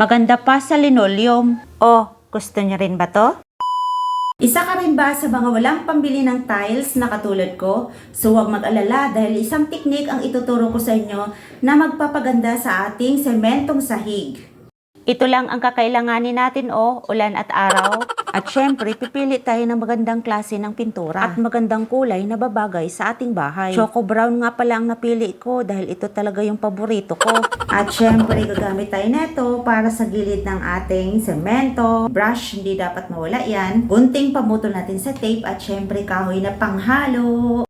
Maganda pa sa linoleum. Oh, gusto niyo rin ba to? Isa ka rin ba sa mga walang pambili ng tiles na katulad ko? So huwag mag-alala dahil isang teknik ang ituturo ko sa inyo na magpapaganda sa ating sementong sahig. Ito lang ang kakailanganin natin oh, ulan at araw. At syempre, pipili tayo ng magandang klase ng pintura at magandang kulay na babagay sa ating bahay. Choco brown nga pala ang napili ko dahil ito talaga yung paborito ko. At syempre, gagamit tayo neto para sa gilid ng ating semento. Brush, hindi dapat mawala yan. Gunting pamutol natin sa tape at syempre kahoy na panghalo.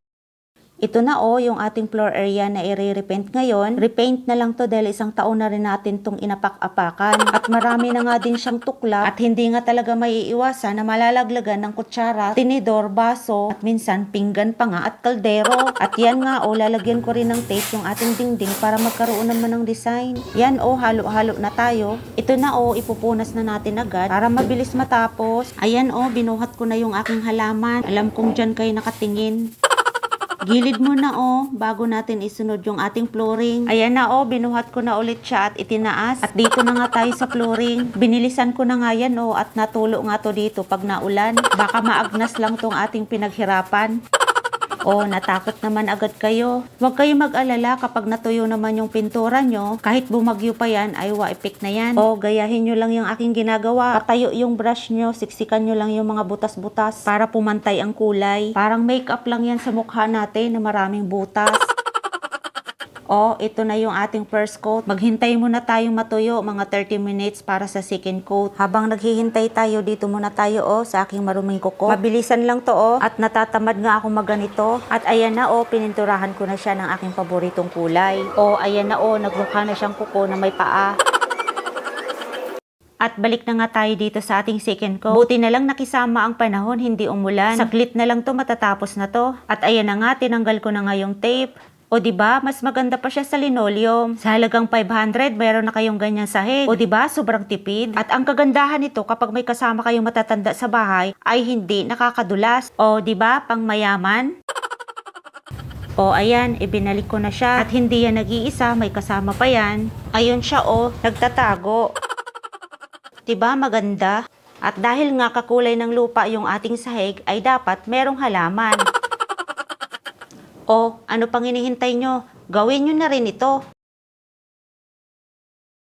Ito na oh, yung ating floor area na i-repaint ngayon. Repaint na lang to dahil isang taon na rin natin tong inapak-apakan. At marami na nga din siyang tukla at hindi nga talaga maiiwasan na malalaglagan ng kutsara, tinidor, baso, at minsan pinggan pa nga at kaldero. At yan nga oh, lalagyan ko rin ng tape yung ating dingding para magkaroon naman ng design. Yan oh, halo-halo na tayo. Ito na oh, ipupunas na natin agad para mabilis matapos. Ayan oh, binuhat ko na yung aking halaman. Alam kong dyan kayo nakatingin. Gilid mo na oh, bago natin isunod yung ating flooring. Ayan na oh, binuhat ko na ulit siya at itinaas. At dito na nga tayo sa flooring. Binilisan ko na nga yan oh, at natulo nga to dito pag naulan. Baka maagnas lang tong ating pinaghirapan. Oh, natakot naman agad kayo. Huwag kayo mag-alala kapag natuyo naman yung pintura nyo. Kahit bumagyo pa yan, ay waipik na yan. Oh, gayahin nyo lang yung aking ginagawa. Patayo yung brush nyo, siksikan nyo lang yung mga butas-butas para pumantay ang kulay. Parang makeup lang yan sa mukha natin na maraming butas. Oh, ito na yung ating first coat. Maghintay muna tayong matuyo, mga 30 minutes para sa second coat. Habang naghihintay tayo, dito muna tayo oh, sa aking maruming kuko. Mabilisan lang to oh, at natatamad nga ako maganito. At ayan na oh, pininturahan ko na siya ng aking paboritong kulay. Oh, ayan na oh, nagmukha na siyang kuko na may paa. At balik na nga tayo dito sa ating second coat. Buti na lang nakisama ang panahon, hindi umulan. Saglit na lang to matatapos na to. At ayan na nga, tinanggal ko na nga yung tape. O di ba, mas maganda pa siya sa linoleum. Sa halagang 500, mayroon na kayong ganyan sahig. O di ba, sobrang tipid. At ang kagandahan nito kapag may kasama kayong matatanda sa bahay ay hindi nakakadulas. O di ba, pang mayaman? O ayan, ibinalik ko na siya. At hindi yan nag-iisa, may kasama pa yan. Ayun siya o, nagtatago. Diba maganda? At dahil nga kakulay ng lupa yung ating sahig, ay dapat merong halaman. O, ano pang hinihintay nyo? Gawin nyo na rin ito.